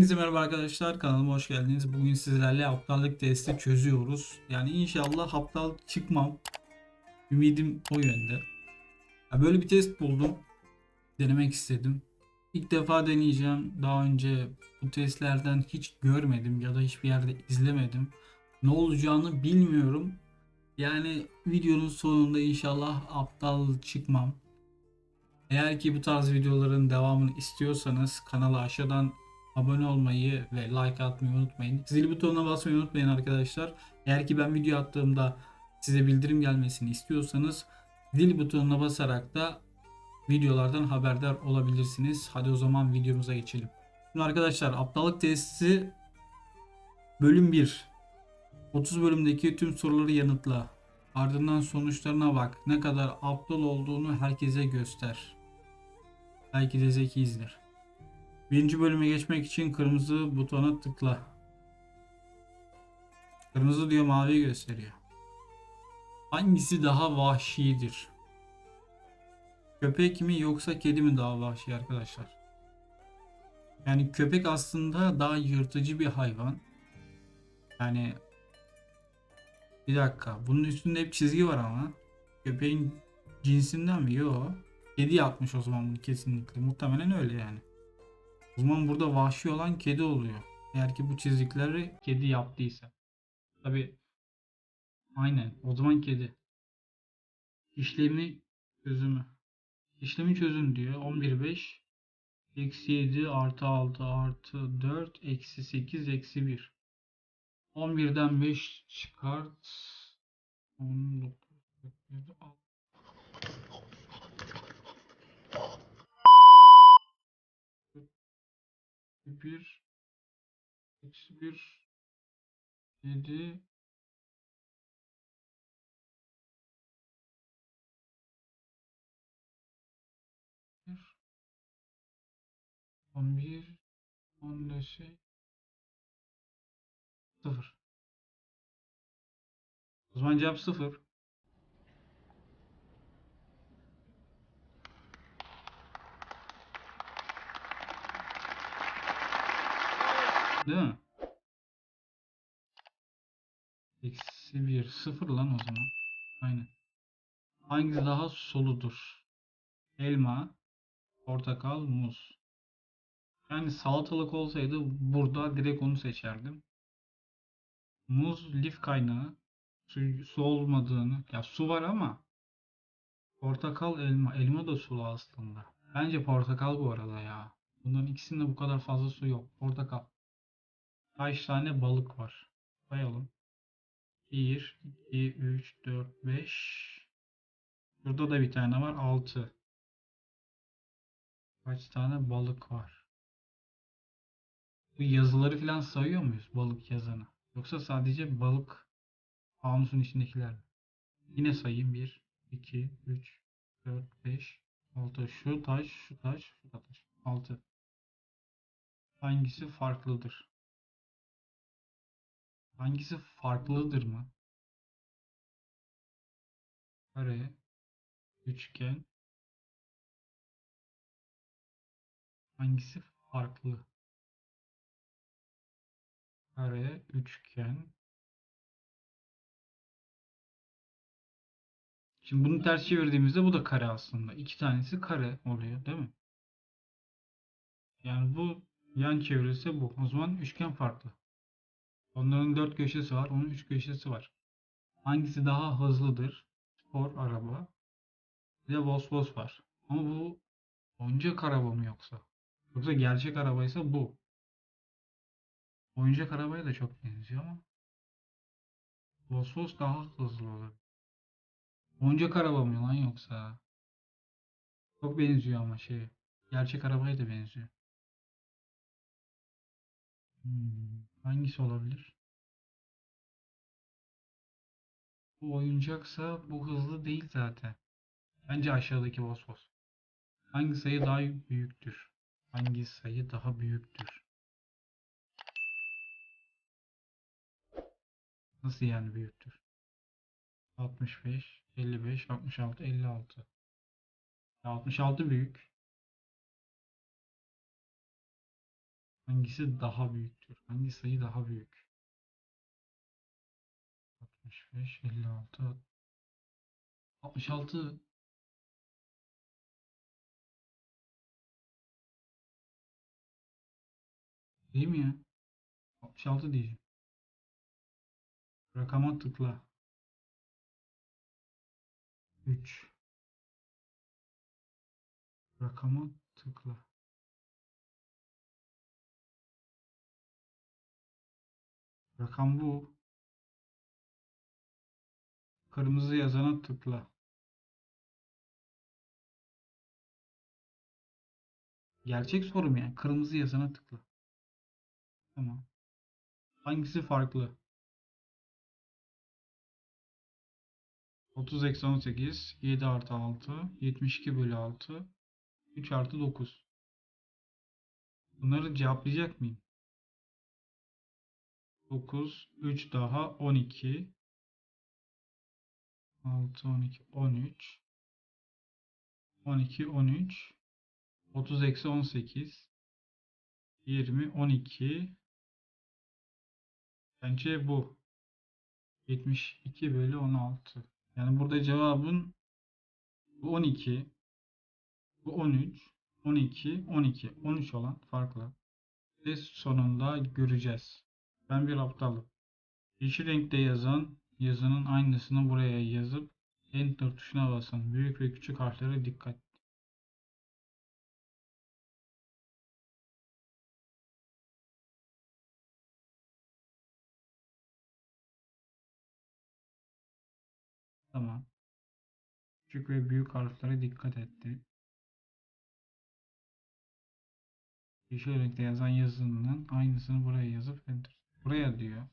Herkese merhaba arkadaşlar kanalıma hoş geldiniz. Bugün sizlerle aptallık testi çözüyoruz. Yani inşallah aptal çıkmam. Ümidim o yönde. Ya böyle bir test buldum. Denemek istedim. İlk defa deneyeceğim. Daha önce bu testlerden hiç görmedim ya da hiçbir yerde izlemedim. Ne olacağını bilmiyorum. Yani videonun sonunda inşallah aptal çıkmam. Eğer ki bu tarz videoların devamını istiyorsanız kanala aşağıdan abone olmayı ve like atmayı unutmayın. Zil butonuna basmayı unutmayın arkadaşlar. Eğer ki ben video attığımda size bildirim gelmesini istiyorsanız zil butonuna basarak da videolardan haberdar olabilirsiniz. Hadi o zaman videomuza geçelim. Şimdi arkadaşlar aptallık testi bölüm 1. 30 bölümdeki tüm soruları yanıtla. Ardından sonuçlarına bak. Ne kadar aptal olduğunu herkese göster. Belki de zekiyizdir. Birinci bölüme geçmek için kırmızı butona tıkla. Kırmızı diyor mavi gösteriyor. Hangisi daha vahşidir? Köpek mi yoksa kedi mi daha vahşi arkadaşlar? Yani köpek aslında daha yırtıcı bir hayvan. Yani bir dakika. Bunun üstünde hep çizgi var ama. Köpeğin cinsinden mi? Yok. Kedi yapmış o zaman bunu kesinlikle. Muhtemelen öyle yani. O zaman burada vahşi olan kedi oluyor. Eğer ki bu çizikleri kedi yaptıysa. Tabi aynen o zaman kedi. İşlemi çözümü. İşlemi çözün diyor. 11.5 eksi 7 artı 6 artı 4 eksi 8 eksi 1. 11'den 5 çıkart. 19 7, 6. 1 eksi 1 7 11 10 şey 0 O zaman cevap 0 Eksi bir. Sıfır lan o zaman. Aynen. Hangisi daha soludur? Elma, portakal, muz. Yani salatalık olsaydı burada direkt onu seçerdim. Muz lif kaynağı. Su, su olmadığını. Ya su var ama portakal elma. Elma da sulu aslında. Bence portakal bu arada ya. Bunların ikisinde bu kadar fazla su yok. Portakal. Kaç tane balık var? Sayalım. 1, 2, 3, 4, 5. Burada da bir tane var. 6. Kaç tane balık var? Bu yazıları falan sayıyor muyuz? Balık yazanı. Yoksa sadece balık fanusun içindekiler? Yine sayayım. 1, 2, 3, 4, 5, 6. Şu taş, şu taş, şu taş. 6. Hangisi farklıdır? Hangisi farklıdır mı? Kare, üçgen. Hangisi farklı? Kare, üçgen. Şimdi bunu ters çevirdiğimizde bu da kare aslında. İki tanesi kare oluyor değil mi? Yani bu yan çevirirse bu. O zaman üçgen farklı. Onların dört köşesi var. Onun üç köşesi var. Hangisi daha hızlıdır? Spor araba. Bir de Vosvos var. Ama bu oyuncak araba mı yoksa? Yoksa gerçek arabaysa bu. Oyuncak arabaya da çok benziyor ama Vosvos daha hızlı olur. Oyuncak araba mı lan yoksa? Çok benziyor ama şey. Gerçek arabaya da benziyor. Hmm, hangisi olabilir? Bu oyuncaksa bu hızlı değil zaten. Bence aşağıdaki Vosvos. Hangi sayı daha büyüktür? Hangi sayı daha büyüktür? Nasıl yani büyüktür? 65, 55, 66, 56. Ya 66 büyük. Hangisi daha büyüktür? Hangi sayı daha büyük? 65, 56, 66. Değil mi ya? 66 diyeceğim. Rakama tıkla. 3. Rakama tıkla. Rakam bu. Kırmızı yazana tıkla. Gerçek sorum yani. Kırmızı yazana tıkla. Tamam. Hangisi farklı? 30 eksi 18, 7 artı 6, 72 bölü 6, 3 artı 9. Bunları cevaplayacak mıyım? 9, 3 daha 12, 6, 12, 13, 12, 13, 30 eksi 18, 20, 12. Bence bu. 72 bölü 16. Yani burada cevabın bu 12, bu 13, 12, 12, 13 olan farklı. Test sonunda göreceğiz. Ben bir aptalım. Yeşil renkte yazan yazının aynısını buraya yazıp Enter tuşuna basın. Büyük ve küçük harflere dikkat. Tamam. Küçük ve büyük harflere dikkat etti. Yeşil renkte yazan yazının aynısını buraya yazıp enter. Buraya diyor.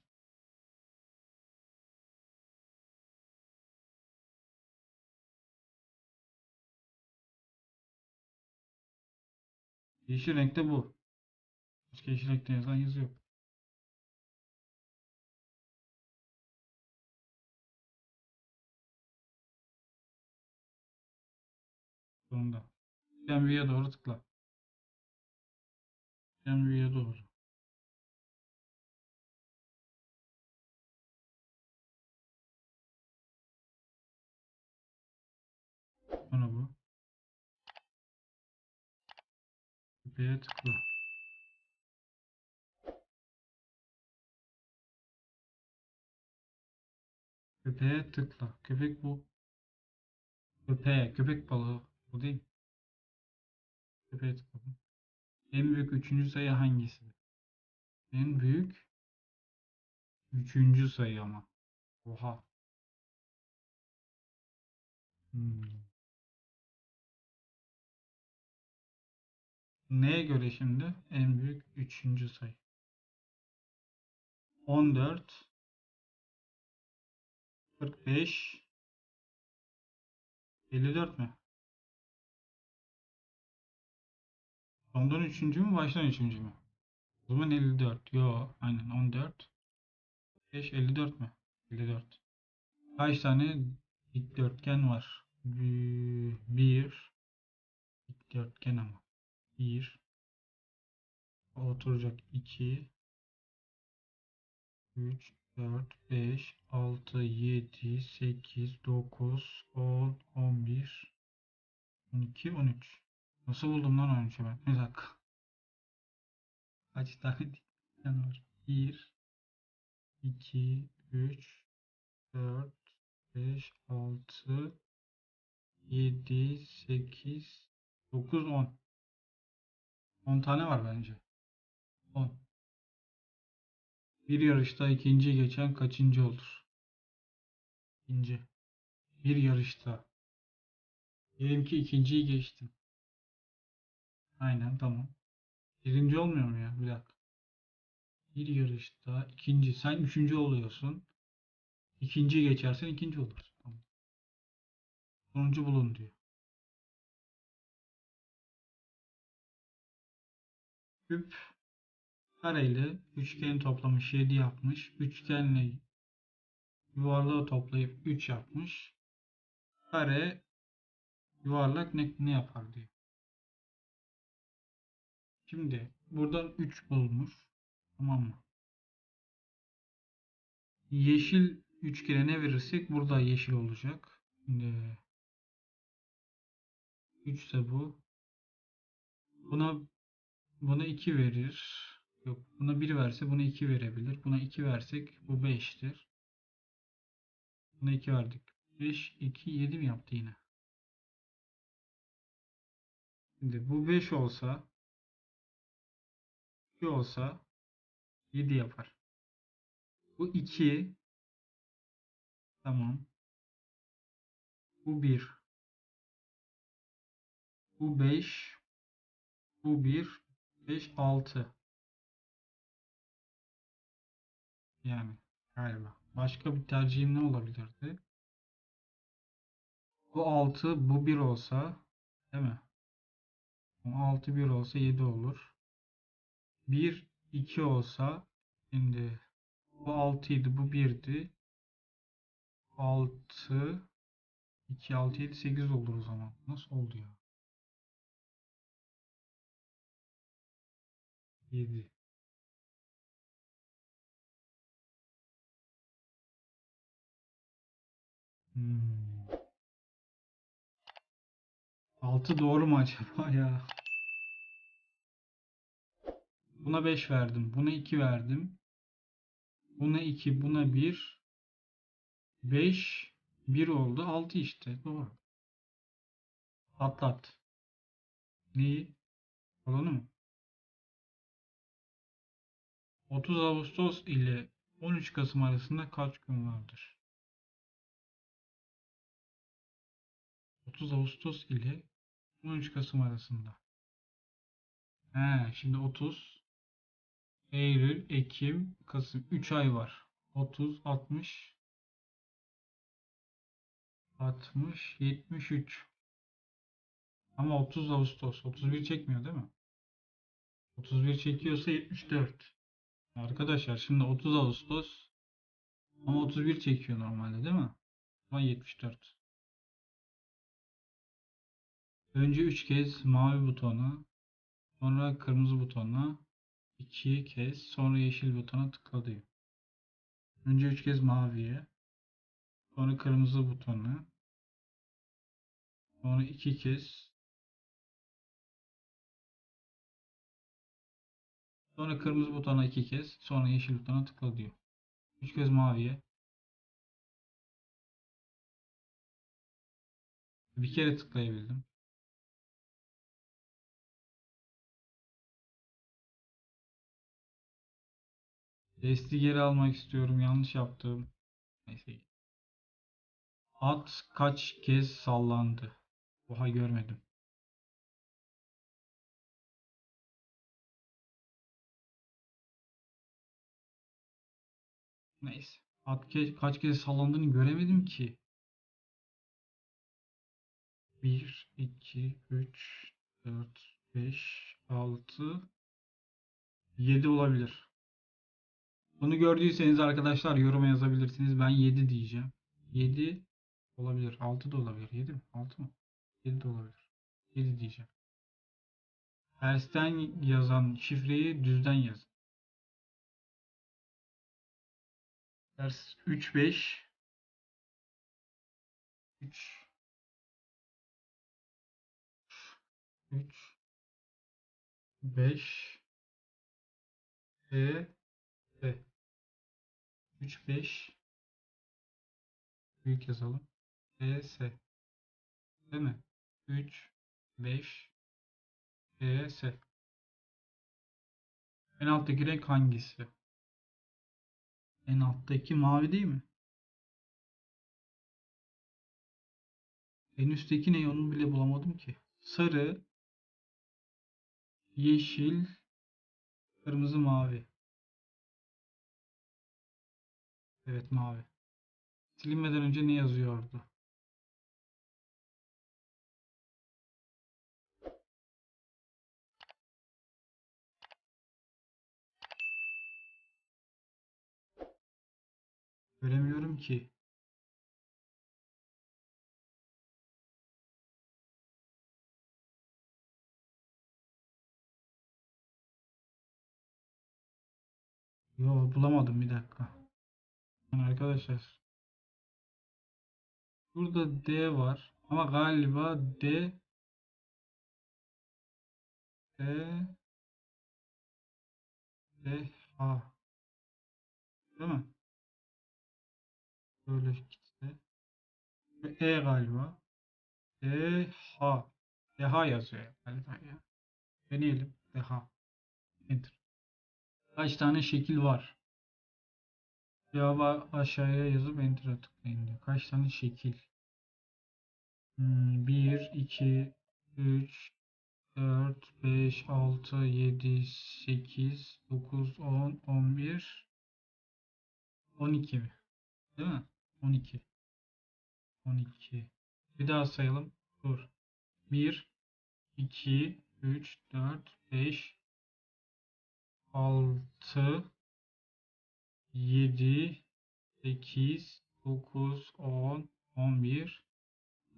Yeşil renkte bu. Başka yeşil renkte yazan yazı yok. Sonunda. Envy'ye doğru tıkla. Envy'ye doğru. Sonra bu. Köpeğe tıkla. Köpeğe tıkla. Köpek bu. Köpeğe. Köpek balığı. Bu değil. Köpeğe tıkla. En büyük üçüncü sayı hangisi? En büyük üçüncü sayı ama. Oha. Hmm. Neye göre şimdi? En büyük üçüncü sayı. 14 45 54 mü? Sondan üçüncü mü baştan üçüncü mü? O zaman 54. Yo aynen 14. 5 54 mü? 54. Kaç tane dikdörtgen var? 1 dikdörtgen ama. 1 oturacak 2 3 4 5 6 7 8 9 10 11 12 13 Nasıl buldum lan 13'ü ben? Bir dakika. Kaç tane dikdörtgen var? 1 2 3 4 5 6 7 8 9 10 10 tane var bence. 10. Bir yarışta ikinci geçen kaçıncı olur? İkinci. Bir yarışta. Diyelim ki ikinciyi geçtim. Aynen tamam. Birinci olmuyor mu ya? Bir dakika. Bir yarışta ikinci. Sen üçüncü oluyorsun. İkinci geçersen ikinci olursun. Tamam. Sonuncu bulun diyor. Küp kareyle üçgeni toplamış 7 yapmış. Üçgenle yuvarlağı toplayıp 3 yapmış. Kare yuvarlak ne, ne yapar diyor. Şimdi buradan 3 bulmuş. Tamam mı? Yeşil üçgene ne verirsek burada yeşil olacak. Şimdi 3 ise bu. Buna buna 2 verir. Yok buna 1 verse buna 2 verebilir. Buna 2 versek bu 5'tir. Buna 2 verdik. 5, 2, 7 mi yaptı yine? Şimdi bu 5 olsa 2 olsa 7 yapar. Bu 2 tamam. Bu 1 bu 5 bu 1 5 6 yani galiba. Başka bir tercihim ne olabilirdi? Bu 6 bu 1 olsa değil mi? 6 1 olsa 7 olur. 1 2 olsa şimdi bu 6 idi bu 1'di. 6 2 6 7 8 olur o zaman. Nasıl oldu ya? 7 Hmm. 6 doğru mu acaba ya? Buna 5 verdim. Buna 2 verdim. Buna 2, buna 1. 5, 1 oldu. 6 işte. Doğru. Atlat. Neyi? Olanı mı? 30 Ağustos ile 13 Kasım arasında kaç gün vardır? 30 Ağustos ile 13 Kasım arasında. He, şimdi 30 Eylül, Ekim, Kasım 3 ay var. 30, 60 60, 73 ama 30 Ağustos 31 çekmiyor değil mi? 31 çekiyorsa 74 Arkadaşlar şimdi 30 Ağustos ama 31 çekiyor normalde değil mi? Ama 74 Önce 3 kez mavi butona sonra kırmızı butona 2 kez sonra yeşil butona tıkladı. Önce 3 kez maviye sonra kırmızı butona sonra 2 kez sonra kırmızı butona 2 kez sonra yeşil butona tıkla diyor. 3 kez maviye bir kere tıklayabildim. Desti geri almak istiyorum. Yanlış yaptım. Neyse. At kaç kez sallandı? Oha görmedim. Neyse. Kaç kez sallandığını göremedim ki. 1, 2, 3, 4, 5, 6, 7 olabilir. Bunu gördüyseniz arkadaşlar yoruma yazabilirsiniz. Ben 7 diyeceğim. 7 olabilir. 6 da olabilir. 7 mi? 6 mı? 7 de olabilir. 7 diyeceğim. Tersten yazan şifreyi düzden yazın. Ters 3 5 3 3 5 E B 3 5 büyük yazalım. E S. Değil mi? 3 5 E S. En alttaki renk hangisi? En alttaki mavi değil mi? En üstteki ne onu bile bulamadım ki. Sarı, yeşil, kırmızı, mavi. Evet mavi. Silinmeden önce ne yazıyordu? Göremiyorum ki. Yo bulamadım bir dakika. Yani arkadaşlar. Burada D var. Ama galiba D D D H Değil mi? Böyle gitse. E galiba. D H Deha yazıyor galiba ya. Deneyelim. Deha. Enter. Kaç tane şekil var? Cevabı aşağıya yazıp enter'a tıklayın diyor. Kaç tane şekil? Hmm, 1, 2, 3, 4, 5, 6, 7, 8, 9, 10, 11, 12 mi? Değil mi? 12. 12. Bir daha sayalım. Dur. 1, 2, 3, 4, 5, 6, 7, 8, 9, 10, 11,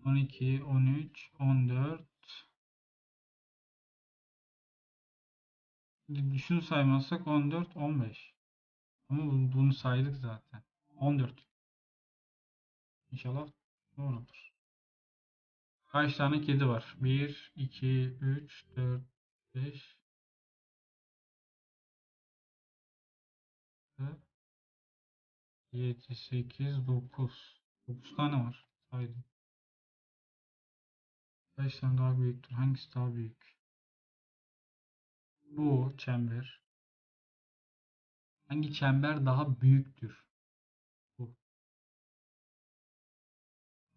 12, 13, 14. Şimdi Şunu saymazsak 14, 15. Ama bu- bunu saydık zaten. 14. İnşallah doğrudur. Kaç tane kedi var? 1, 2, 3, 4, 5, 7, 8, 9. 9 tane var. Saydım. Kaç tane daha büyüktür? Hangisi daha büyük? Bu çember. Hangi çember daha büyüktür?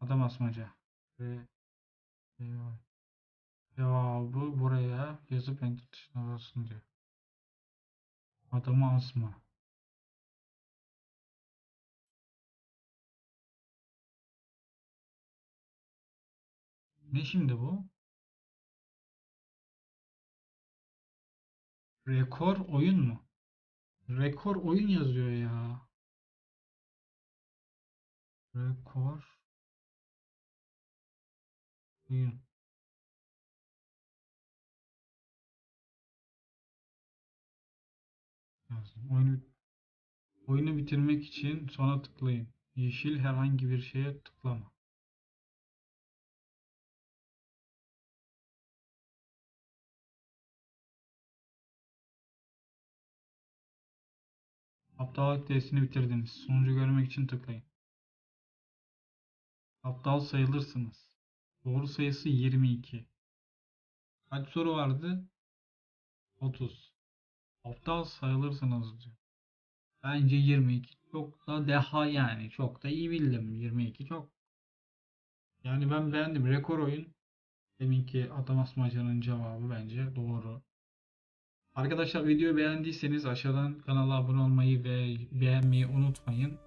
Adam asmaca. Ve cevabı buraya yazıp enter tuşuna basın diyor. Adamı asma. Ne şimdi bu? Rekor oyun mu? Rekor oyun yazıyor ya. Rekor Yazdım. Oyunu, oyunu bitirmek için sona tıklayın. Yeşil herhangi bir şeye tıklama. Aptallık testini bitirdiniz. Sonucu görmek için tıklayın. Aptal sayılırsınız. Doğru sayısı 22. Kaç soru vardı? 30. Aptal sayılırsınız diyor. Bence 22 çok da deha yani. Çok da iyi bildim. 22 çok. Yani ben beğendim. Rekor oyun. Deminki adam asmacanın cevabı bence doğru. Arkadaşlar videoyu beğendiyseniz aşağıdan kanala abone olmayı ve beğenmeyi unutmayın.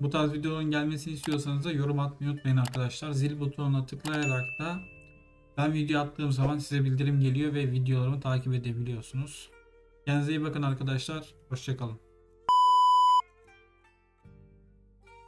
Bu tarz videoların gelmesini istiyorsanız da yorum atmayı unutmayın arkadaşlar. Zil butonuna tıklayarak da ben video attığım zaman size bildirim geliyor ve videolarımı takip edebiliyorsunuz. Kendinize iyi bakın arkadaşlar. Hoşçakalın.